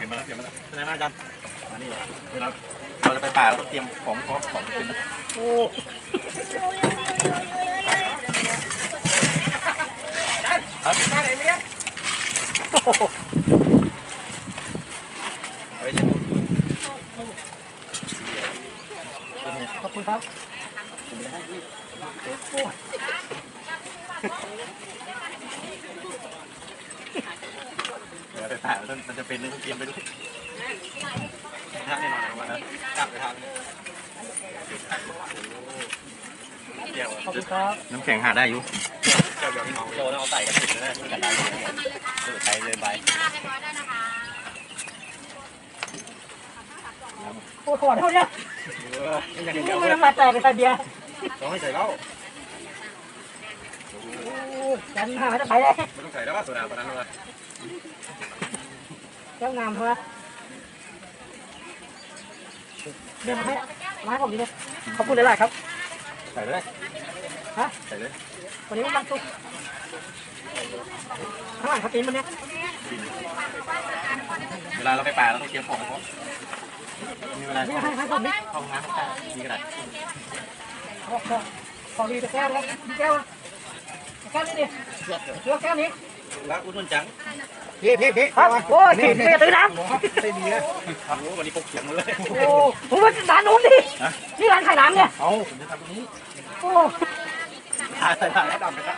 เห็นมาแล้วเห็นมาแล้วเป็นไงบ้างอาจารย์มานี่เวลาเราจะไปป่าเราต้องเตรียมของพร้อมของกินนะโอ้เอาไว้ใช้มือขอบคุณครับ เดี๋ยวไปป่า มันมันจะเป็นเรื่องเตรียมไปด้วยท่าแน่นอนว่านะกลับไปทางเดี๋ยวขอบคุณครับน้ำแข็งหาได้อยู่เดี๋ยวเดี๋ยวพี่น้องโจแล้วเอาใส่กันติดเลยนะกันได้เลยเดินไปเดินไปโอ้ขอโทษเนี่ยไม่อยากเห็นนี่เดี๋ยวไม่ต้องมาแตกเลยแต่เดียวต้องให้ใส่เหล้าโอ้ยันหาจะไปเลยไม่ต้องใส่แล้วว่าโซดาตอนนั้นเลย แก้วงามเถอะเดี๋ยวมาให้มาให้ผมดีเลยขอบคุณหลายๆครับ ใส่เลยฮะ ใส่เลยวันนี้มันตั้งตุ๊กข้างหลังเขาตีนมันเนี่ยเวลาเราไปป่าเราต้องเตรียมของพร้อมมีเวลานี่เข้าให้ให้ผมดิห้องน้ำก็มีกระดาษขอขอขอดีแต่แก้วแล้วแก้วแก้วนี่ดิเลือกแก้วนี้รักอุ่นจัง พี่พี่พี่ครับโอ้ยเสียตื้อน้ำไม่ดีนะครับวันนี้พกเขียงมาเลยโอ้ผมว่าร้านนู้นดินี่ร้านขายน้ำเนี่ยเอาผมจะทำตรงนี้โอ้ถ่ายใส่ถ่ายแล้วดำไปครับ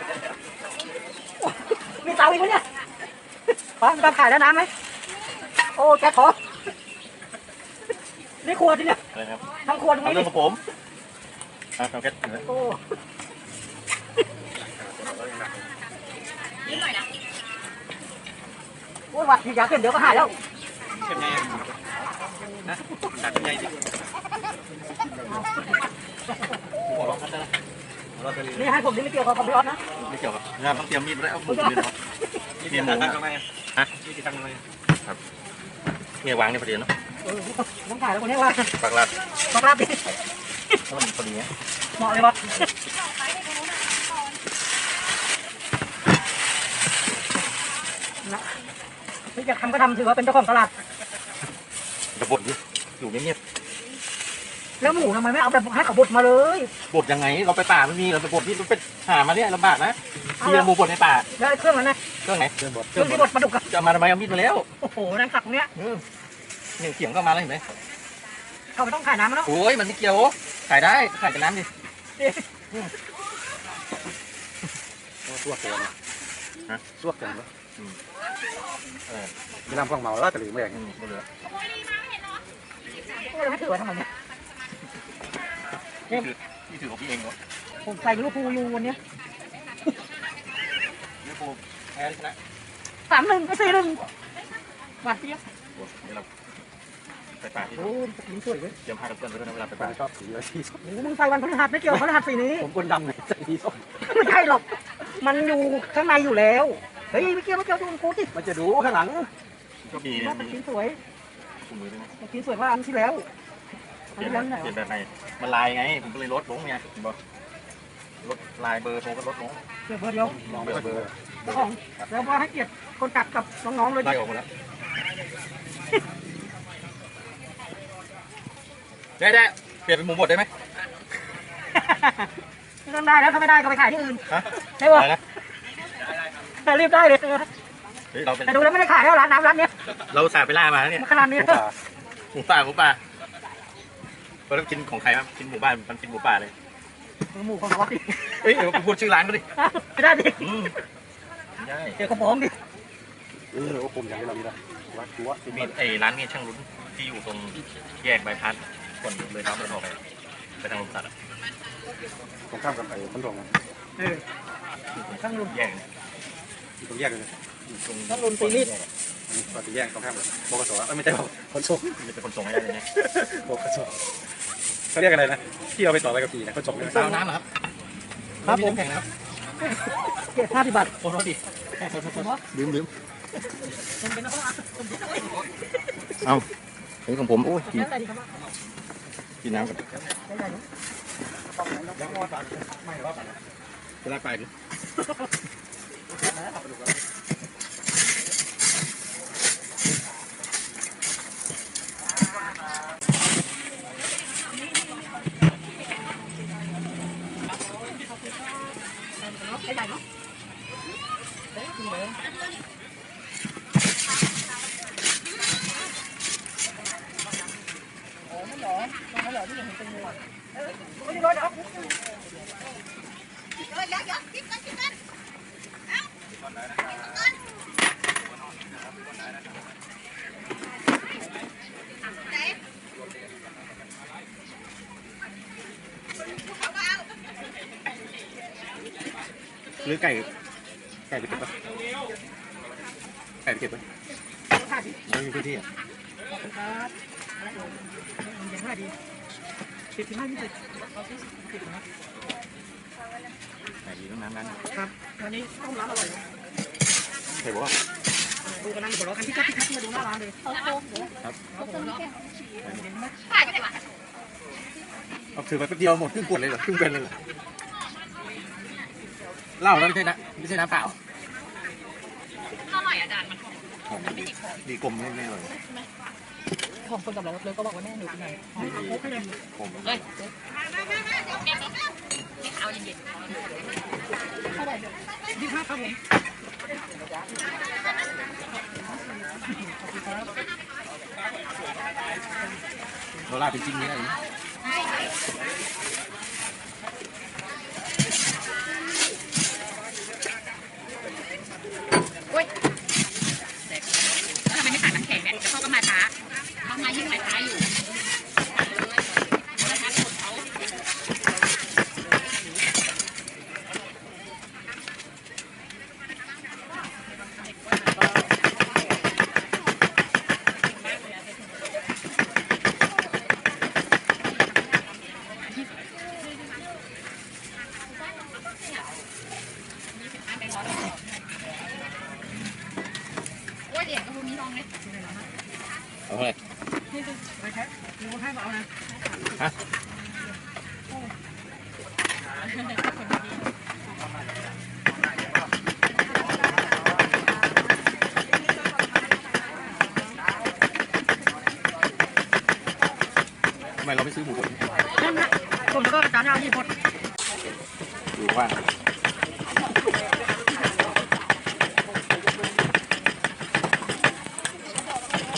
มีเตาอีกไหมเนี่ยป้ามีเตาขายแล้วน้ำไหมโอ้แกขอนี่ครัวที่เนี่ยอะไรครับทั้งครัวตรงเอานี้เรื่ดิองของผมอะเอาแค่ โอ้โอ้ยวัดอยากเก็บเดี๋ยวก็หายแล้วเข้มใหญ่นะตัดใหญ่สิหัวเราะพัดนะเราจะนี่ให้ผมนี่ไม่เกี่ยวกับคอมพิวเตอร์นะไม่เกี่ยวกับงานต้องเตรียมมีดแล้วเอาบุกเลยเนาะนี่เตรียมหมูทำไมฮะนี่ทำไมครับเนี่ยวางในประเดี๋ยวเนาะเออต้องถ่ายแล้วคนนี้ว่าปากลาดต้องรับดิต้นพอดีเนี้ยเหมาะเลยวะนะ นี่จะทำก็ทำถือว่าเป็นเจ้าของตลาด จะบดดิอยู่เงียบแล้วหมูทำไมไม่เอาแบบให้เขาบดมาเลย ๆบดยังไง เราไปป่าไม่มีเราไปบดนี่เราไปหามาเนี่ยลำบากนะทีละ หมูบดในป่าแล้วไอ้เครื่องนั้นนะเครื่องไหนเครื่องบดเครื่องที่บดปลาดุกอะจะเอามาทำไมเอามีดมาแล้วโอ้โหนั่นสักเนี้ยเออเนี่ยเขียงก็มาแล้วเห็นไหมเขาไม่ต้องขายน้ำมันแล้วโอ้ยมันไม่เกี่ยวขายได้ขายกับน้ำดิสวกตัวนะฮะสวกกันปะ เออมีน้ำข้างเมาแล้วแต่หรือไม่อย่างอืมไม่เหลือโอ้ยให้ถือไว้ทำไมเนี่ยนี่คือนี่ถือของพี่เองเหรอผมใส่ลูกพูอยู่วันเนี้ยนี่ปูแพ้ชนะสามหนึ่งก็สี่หนึ่งหวานเจี๊ยบโอ้เดี๋ยวเราไปป่าที่โอ้ยยิ้มสวยเว้ยเตรียมผ้ากันเปื้อนไว้ด้วยนะเวลาไปผป่ามชอบสีเลยที่สุดโอ้โหมึงใส่วันพฤหัสไม่เกี่ยวพฤหัสสีนี้ ผมคนดำไงใส่ที่สุดไม่ใช่หรอก มันอยู่ข้างในอยู่แล้ว เฮ้ยไม่เกี่ยวไม่เกี่ยวดูกูสิมันจะดูข้างหลังก็มีว่าตะมีกินสวยถุงมือด้วยนะตะกินสวยกว่าอันที่แล้วเปอันลี่ยนที่แล้วไหนเปลี่ยนแบบไหนมันลายไง ผมก็เลยลดลงไงเห็นบ่ลดลายเบอร์โทรก็ลดลงเดี๋ยวเบอร์เดียวลองเบอร์เบอร์เจ้าของแล้วพอให้เกียรติคนกลับกับน้องๆเลยไล่ออกหมดแล้วได้ได้เปลี่ยนเป็นหมูบดได้ไหมไม่ต้องได้แล้วถ้าไม่ได้ก็ไปขายที่อื่นฮะใช่ป่ะอะไรนะแต่รีบได้เลยเฮ้ยเราเป็นแต่ดูแล้วไม่ได้ขายแล้วร้านน้ำร้านเนี้ยเราสาไปล่ามาแล้วเนี่ย มันขนาดนี้ตัวป่าหมูป่าหมูป่าเราต้องกินของใครครับกินหมูบ้านมันกินหมูป่าเลย หมูของเขาดิเฮ้ยเดี๋ยวพูดชื่อร้านก็ดิไม่ได้ดิอืมใช่เดี๋ยวเขาฟ้องดิเออโอ้ผมอย่างนี้เรามีละวัดตัวมีไอ้ร้านนี้ช่างลุ้นที่อยู่ตรงแยกใบพัดก่อนเลยครับเดินออกไปไปทางลมสัตว์อะตรงข้ามกับไอ้คนตรงเออข้างลุนแยก ตรงแยกเลยอยู่ตรงข้างลุนตีรีดปฏิแยกตรงข้ามเลยบกสเอ้ยไม่ใช่คนส่งจะเป็นคนส่งให้ได้เลยเนี่ยบกสเขาเรียกอะไรนะที่เราไปต่อไปกับปีนะคนส่งเลยเอาน้ำเหรอครับครับผมแข็งนะครับเก็บห้าสิบบาทโอ้โหดิลืมลืมเป็นเป็นอะไรเอาเฮ้ยของผมโอ้ยกินแล้วแต่ดีครับกินน้ำก่อนได้ได้เวลาไปดิ cái này nó đấy thì mẹ ủa nó lộn con nó lộn cái gì mình mua ừ, có cái đó đó? ห็นเป็นงูอะเออไม่ได้รถเหรอหรือไก่ ไก่ไปเก็บปะไก่ไปเก็บปะค่าดีไม่มีพื้นที่อะขอบคุณครับอะไรเอ่ยเย็นห้าดีสิบห้ายี่สิบเอาสิสิบนะ ไหนดีต้องน้ำนั้นครับวันนี้ต้มร้านอร่อยนะใครบอกว่าดูกันนั่งหัวเราะกันที่คัดที่คัดมาดูหน้าร้านเลยเขาโค้งเหรอครับผมเนาะเห็นไหมถ่ายไปไหนวะเอาถือไปแป๊บเดียวหมดครึ่งขวดเลยเหรอครึ่งเป็นเลยเหรอเหล้าแล้วไม่ใช่นะไม่ใช่น้ำเปล่าอร่อยอาจารย์มันหอมดีดีกลมแน่ๆเลยของคนกับเราเลยก็บอกว่าแม่หนูเป็นไงอ๋อโอเคเลยผมเฮ้ยแก้ม นี่ขาเย็นเท่าไหร่ยี่ห้าครับผมเรล่าเป็นจริงนี่ได้ม ๆอุ้ยแล้วทำไมไม่ถ่ายน้ำแข็งเนี่ยเขาก็มาช้าเขามายิ่งมาช้าอยู่แล้วช้าคนเขา โอ้ยเดี๋ยวก็พรุ่งนี้ลองเลย เอาเท่าไหร่ นี่คือไปแค่ดูให้มาเอานะ ทำไมเราไม่ ซื้อหมูบดนั่นนะผมแล้วก็จานยาวยี่พดดูว่า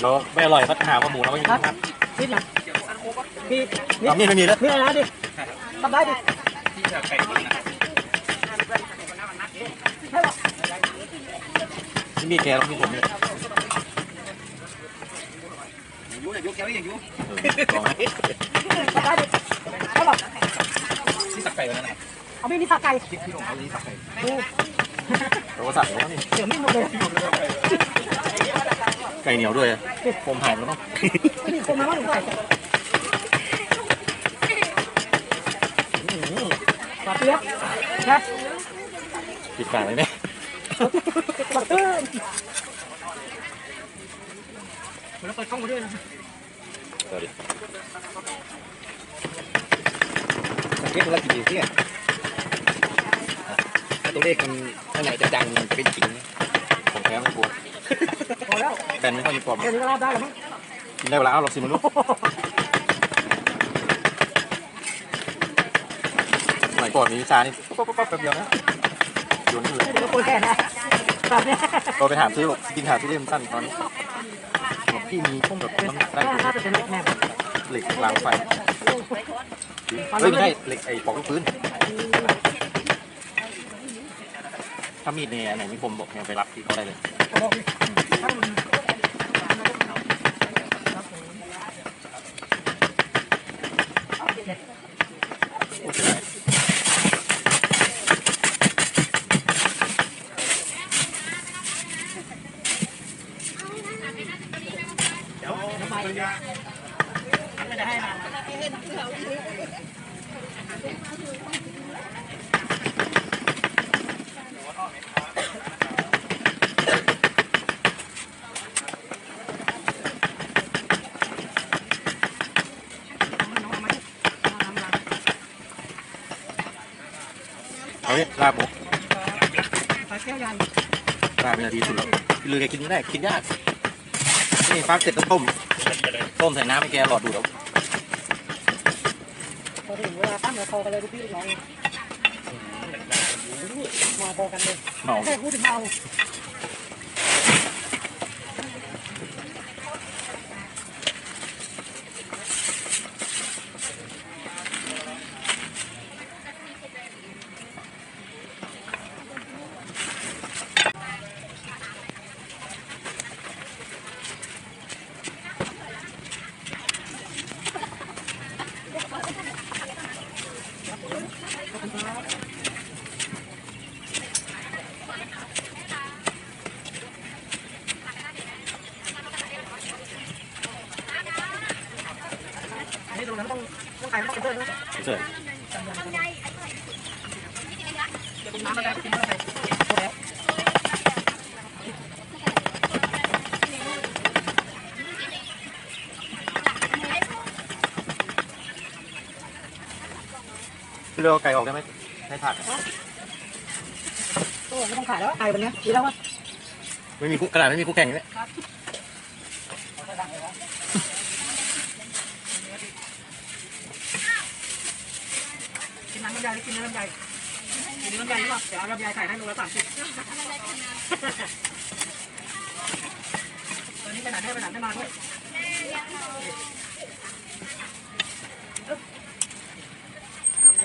เราไม่อร่อยก็หาว่าหมูเราไม่มีครับครับนี่อย่างพี่เอานี่ไม่มีแล้วนี่อะไรนะดิทำได้ดิที่มีแกเรามีผมเนี่ยยุ่งอย่ายุ่งแกไม่อย่ายุ่ง เออลองไหม ทำได้ดิใช่ป่ะ ที่ สักไก่วันนั้นเอาไม่มีสักไก่ที่ที่ของเขาที่สักไก่เราก็สั่งแล้วนี่เดี๋ยวไม่หมดเลยไก่เหนียวด้วยอะผมหายแล้วเนาะไม่มีคนมาว่าหนูใส่ปลาเปี๊ยกนะปิดฝาไว้ไหมปลาตื้นแล้วเปิดกล้องมาด้วยนะเดี๋ยวดิสัง เกตธุรกิจดีที่ถ้าตัวเลขมันข้างในจะดังมันจะเป็นจริงผมแพ้ไม่กลัวพอแล้วแฟนไม่ค่อยมีปลอมแค่นี้ก็รอบได้แล้วมั้งกินได้เวลาเอาลองชิมมันดูสมัยก่อนมีวิชานี่ป๊บป๊บป๊บแป๊บเดียวนะโยนนี่เลยเดี๋ยวก็คุยแค่นะแบบเนี้ยเราไปถามซื้อบอกกินหาที่เล่มสั้นตอนนี้บอกพี่มีพวกแบบน้ำหนักได้ถ้าอยู่ถ้าเป็นเล็กแน่เหล็กรางไฟ เฮ้ยไม่ใช่เหล็กไอ้ปอกลูกปืนถ้ามีดเนี่ยอันไหนมีคมบอกเนี่ยไปรับที่เขาได้เลยบอกเลยถ้ามัน โอเคเอาเนี่ยลาบหมู ปลาแก้วใหญ่ ลาบเป็นนาทีสุดแล้วพี่ลือแกกินไม่ได้กินยากนี่ฟักเสร็จต้องต้มต้มใส่น้ำให้แกหลอดดูดเอาพอถึงเวลาปั้นเดี๋ยวโทรไปเลยลูกพี่ลูกน้องมาพอกันเลยเมา แค่พูดถึงเมา อันนี้ตรงนั้นต้องต้องใครต้องเป็นเพื่อนนะ เสร็จ เดี๋ยวกินน้ำอะไรกินน้ำอะไรโอเค พี่ เลือกไก่ออกได้ไหมให้ผักโอ้ไม่ต้องขายแล้วไก่วันนี้ดีแล้ววะไม่มีคู่ขนาดไม่มีคู่แข่งเลยกินน้ำลำไยหรือกินเนื้อลำไยกินเนื้อลำไยหรือเปล่าเดี๋ยวเอาลำไยใส่ให้โลละสามสิบตอนนี้ไปไหนได้ไปไหนไม่มาด้วย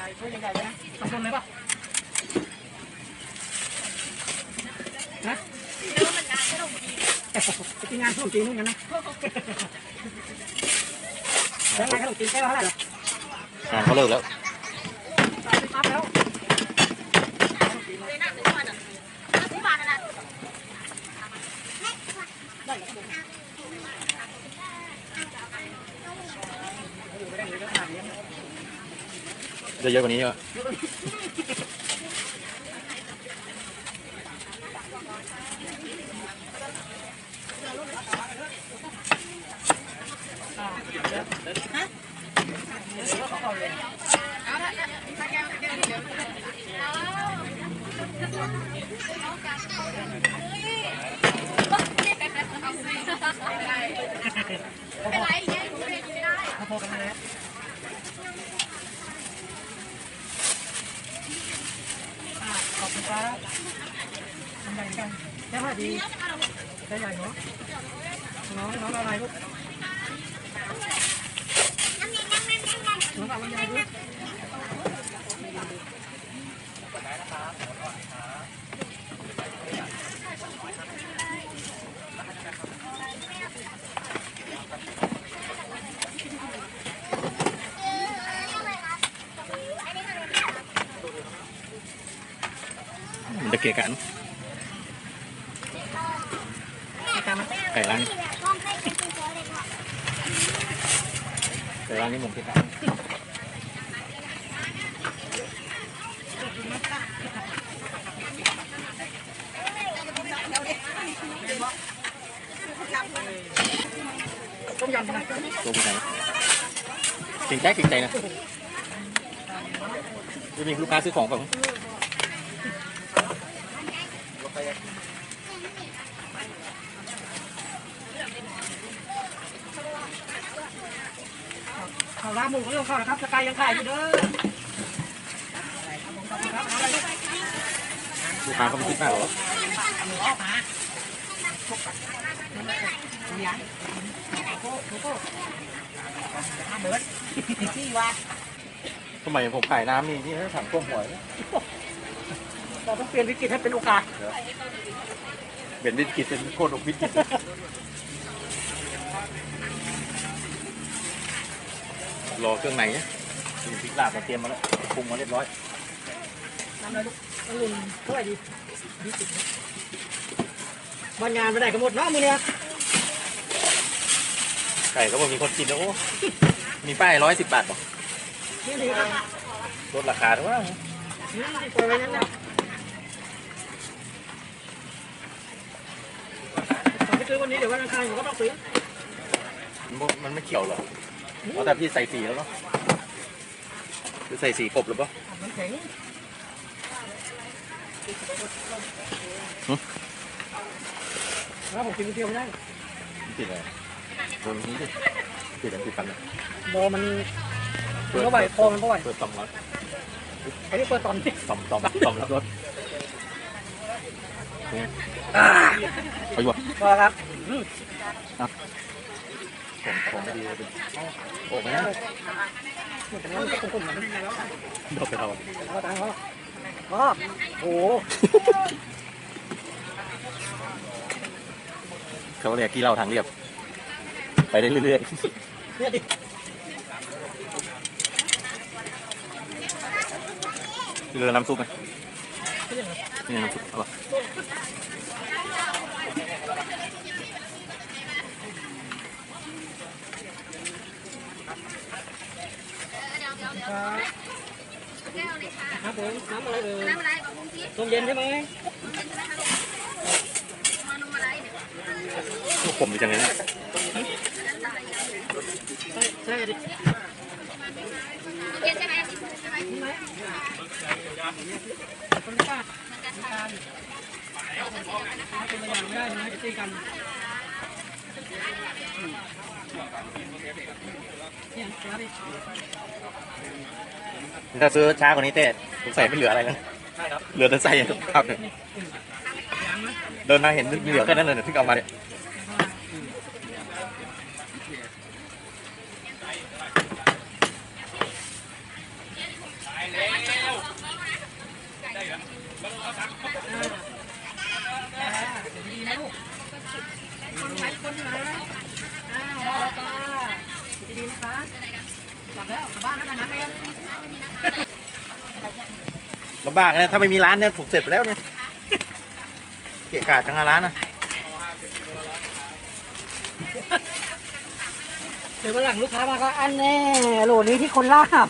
ลำไยถ้วยใหญ่ๆเลยนะสองคนเลยป่ะนะไปกินงานขนมจีนนู่นกันนะแล้วงานขนมจีนแค่เท่าไหร่หรอ งานเขาเลิกแล้วสามสิบครับแล้ว จะเยอะกว่านี้เยอะ พอกันเลย ขอบคุณครับทำใหญ่กันแค่พอดีแค่ใหญ่ เนาะน้องน้องอะไรลูกน้องเอาลำไยด้วยมันจะเกะกะเนอะตามมาไก่ร้านนี้ไก่ร้านนี้ผมเกะกะต้มยำใช่ไหมตัวผู้ชายเก่งใจเก่งใจนะจะมีลูกค้าซื้อของเปล่า ข้าวราหมูก็ยังเข้านะครับสกายยังขายอยู่เด้อลูกค้าเขาไม่คิดมากหรอที่ว่าสมัยผมขายน้ำนี่นี่ถังท่วมหัวเลยเราต้องเปลี่ยนวิกฤตให้เป็นโอกาสเบ็นวิกฤตเป็นโคตรวิกฤต รอเครื่องในเนี่ยมีพริกลาบมาเตรียมมาแล้วปรุงมาเรียบร้อยน้ำเลยลูกอรุณเท่าไหร่ดียี่สิบวันงานไปไหนกันหมดเนาะมือเนี้ยไก่ก็บอกมีคนกินแล้วโอ้ มีป้ายร้อยสิบบาทบอกนี่ดีครับลดราคาด้วยว่านี่ปล่อยไว้นั่นนะไปซื้อวันนี้เดี๋ยววันอังคารผมก็ต้องซื้อ มันไม่เขียวหรอก เพราะแต่พี่ใส่สีแล้วเนาะคือใส่สีกบหรือเปล่ามันแข็งหึแล้วผมกินเพียวไม่ได้ติดอะไรโดนนี้ดิติดอะไรติดฟันเลยโบมันมันก็ไหวคอมันก็ไหวเปิดสองร้อยไอ้นี่เปิดตอนที่ต่อมต่อมต่อมรับรสเนี่ยอ่าไปอยู่พอครับอืม ผมผมไม่ดีเลยโอ้ไม่นะแต่ว่ามันกลมๆมันไม่ได้แล้วโดไปเราพอตังค์พอพอโอ้โหเขาเรียกกี่เราทางเรียบ ไปได้เรื่อยเนี่ยดิเรือน้ำซุปไหมนี่น้ำซุปเอาป่ะ ครับผมน้ำอะไรเอ่ยน้ำอะไรบอกลุงพี่ต้มเย็นใช่ไหมมานมอะไรเนี่ยพวผมดีจังเลยนะใช่ใช่ดิเย็นใช่ไหมคนป้าเป็นตัวอย่างไม่ได้นะจะตีกัน ถ้าซื้อช้ากว่านี้เต้สงสัยไม่เหลืออะไรแล้วเหลือแต่ใส่อย่างเดียวครับเนี่ยเดินมาเห็นเหลือแค่นั้นเลยเนี่ยที่เอามาเนี่ย ดีนะลูกคนไหนคนไหนอ้าวรอจ้าดีๆนะคะกลับแล้วกลับบ้านแล้วกันนะแม่ลำบากนะถ้าไม่มีร้านเนี่ยผมเสร็จไปแล้วเนี่ยเกะกะจังอะร้านนะเดี๋ยววันหลังลูกค้ามาก็อันแน่โหลนี้ที่คนลาบ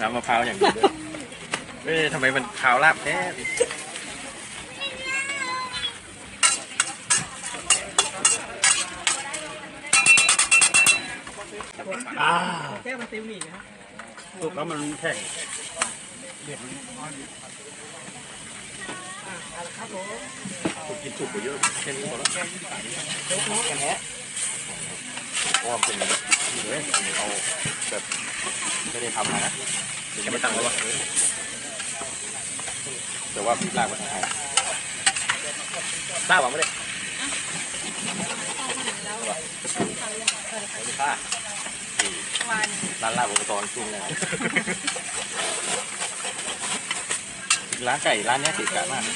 น้ำมะพร้าวอย่างเดียวด้วยเอ้ยทำไมมันขาวลาบแท้ อ่าแก้วมันติวหนีนะสุกแล้วมันแข็งครับผมสุกกินสุกกว่าเยอะแค่นี้พอแล้วแค่นี้กันแท้เพราะว่ามันเป็นนี่เลยเอาแบบไม่ได้ทำมานะเดี๋ยวจะไม่ตั้งแล้ววะแต่ว่าลากมาทางไหนทราบว่าไม่ได้ป้า ร้านลาบอบตช่วงนี้ร้านไก่ร้านเนี้ยเก๋กะมากเ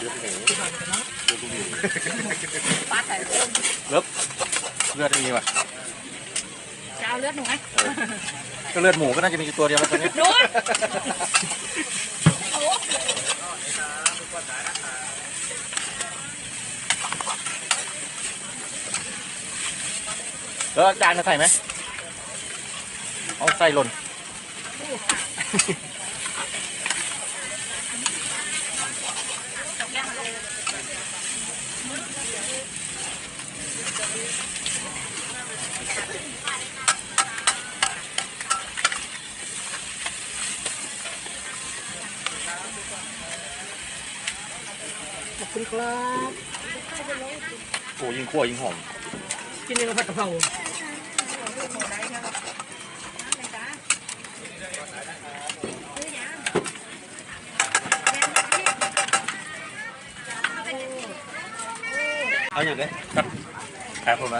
ลือดหมูเลือดหมูปลาใส่เลือดเลือดไม่มีว่ะจะเอาเลือดหนูไหมเออก็เลือดหมูก็น่าจะมีตัวเดียวแล้วตอนนี้ โน้ต แล้วจานจะใส่ไหมเอาใส่หล่นขอบคุณครับโอ้ยิงขั้วยิงหอม กินเองกับผัดกะเพราเอาอย่างไรครับใครพูดไหม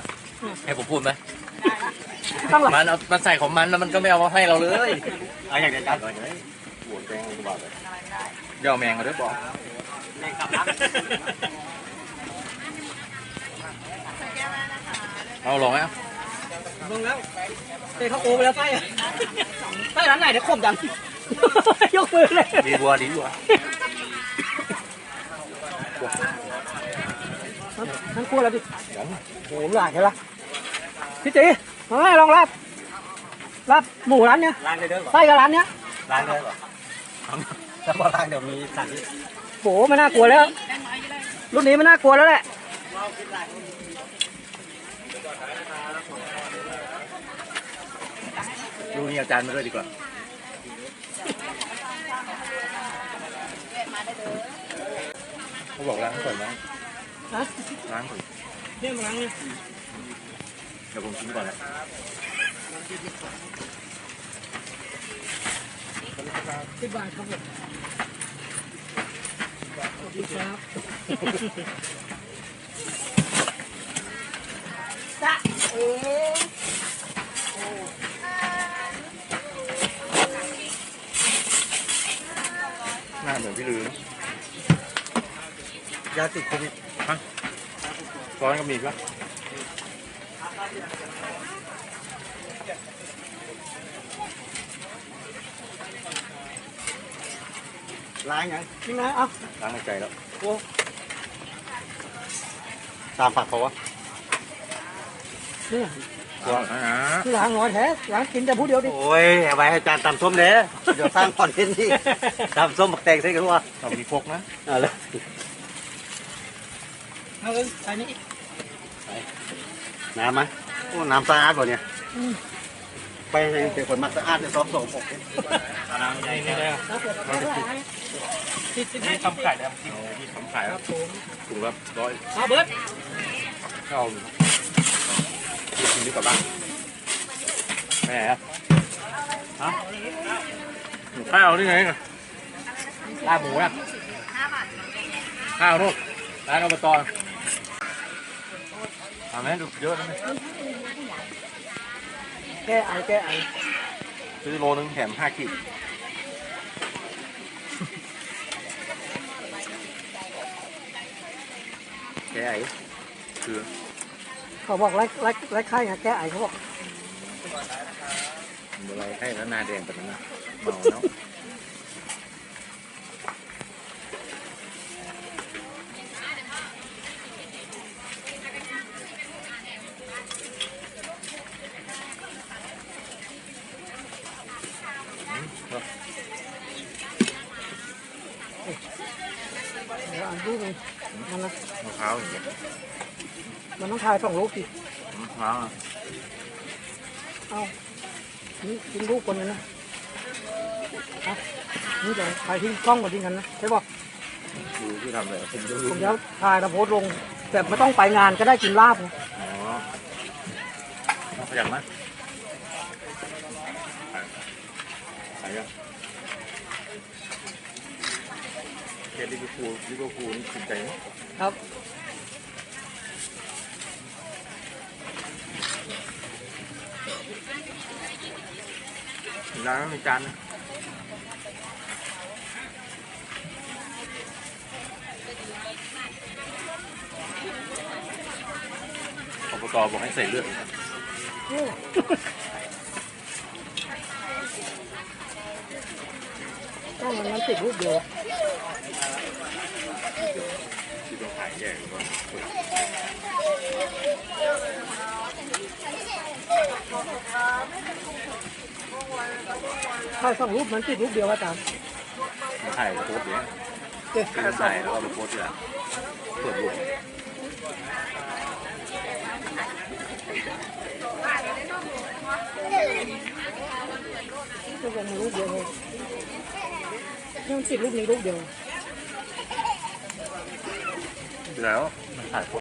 ให้ผมพูดไหมต้องหลับมันเอามันใส่ของมันแล้วมันก็ไม่เอามาให้เราเลย เอาอย่างเดียวกันเลยหวนแกงกูบอกเลยเดี๋ยวเอาแมงมาด้วยบอก เอาลองไหมเอาลงแล้วเตะเขาโอไปแล้วไส้อะไส้ร้านไหนเดี๋ยวข่มจัง ยกมือเลยดีบัวดีบัวนั่นกลัวแล้วดิอย่างโอ้โหหลายใช่ปะพี่จีมาให้ลองรับรับหมูร้านเนี้ยร้านเลยเด้อไส้กับร้านเนี้ยร้านเลยเหรอถ้าพอร้านเดี๋ยวมีสั่งที่โหไม่น่ากลัวแล้ว รุ่นนี้ไม่น่ากลัวแล้วแหละ ดูนี่อาจารย์มาด้วยดีกว่าเขาบอกร้านสวยมากฮะร้านสวยเนี่ยมาล้างเนี่ยดี๋ยวผมชิมก่อนนะสิบบาทครับผมสวัสดีครับจ้ะเอ๋ เหมือนพี่ลือนะยาติดโควิดฮะร้อนก็มีปะล้างยังนี่นะเอ้าล้างในใจแล้วตามผักเขาวะเนี่ยร้อนนะล้างน้อยแท้ล้างกินแต่ผู้เดียวดิ โอ้ยเอาไว้ให้อาจารย์ตำส้มเด้ เดี๋ยวสร้างคอนเทนต์นี่ตำส้มบักแตงใส่กันวะเรามีพกนะเอาเลยเอาเลยใส่นี่น้ำไหมโอ้น้ำสะอาดกว่าเนี่ย ไปให้เป็นคนมักสะอาดในซอฟส่งผมน้ำใหญ่นี่เลยครับผมเอาเลยติดติดนี่ทำไข่แล้วจริงที่ทำไข่คแล้รัวบผมถุงละร้อยเอาเบิร์ดเข้าที่กินดีกว่าบ้างแม่ฮะฮะหมู ข้าวนี่ไงลาบหมูนะข้าวนู่นร้านอบตทำไหมดูเยอะนะแก้ไอแก้ไอซื้อโลนึงแถมห้าขีดแกไอ้คือ เขาบอกไล่ไล่ไล่ไข้ไงแก้ไอเขาบอก อะไรให้แล้วหนาแดงแบบนั้นนะเมาแล้วเดี๋ยวอ่านรูปเลยมันนะมะพร้าวอย่างเงี้ยมันต้องถ่ายสองรูปดิมะพร้าวอะเอา นี่ทิ้งรูปคนนึงนะเอานี่เดี๋ยวถ่ายทิ้งกล้องก่อนทิ้งกันนะใช่ป่ะดูที่ทำอะไรผมดูผมจะถ่ายแล้วโพสต์ลงแบบไม่ต้องไปงานก็ได้กินลาบไงอ๋อขยันไหมขายยังเกลิเวอร์พูลลิเวอร์พูลนี่ถูกใจไหมครับ ร้านมีจานอบตบอกให้ใส่เลือดต้องมันมันติดรูปเดียวที่ต้องขายแยกหรือว่า ถ่ายสองรูปมันติดรูปเดียวอาจารย์มาถ่ายโพสต์เนี่ยเอ๊ะคือถ่ายแล้วก็ไปโพสต์ที่ไหนเปิดรูปก็ยังมีรูปเดียวเลยยังติดรูปนี้รูปเดียวแล้วมันถ่ายโพสต์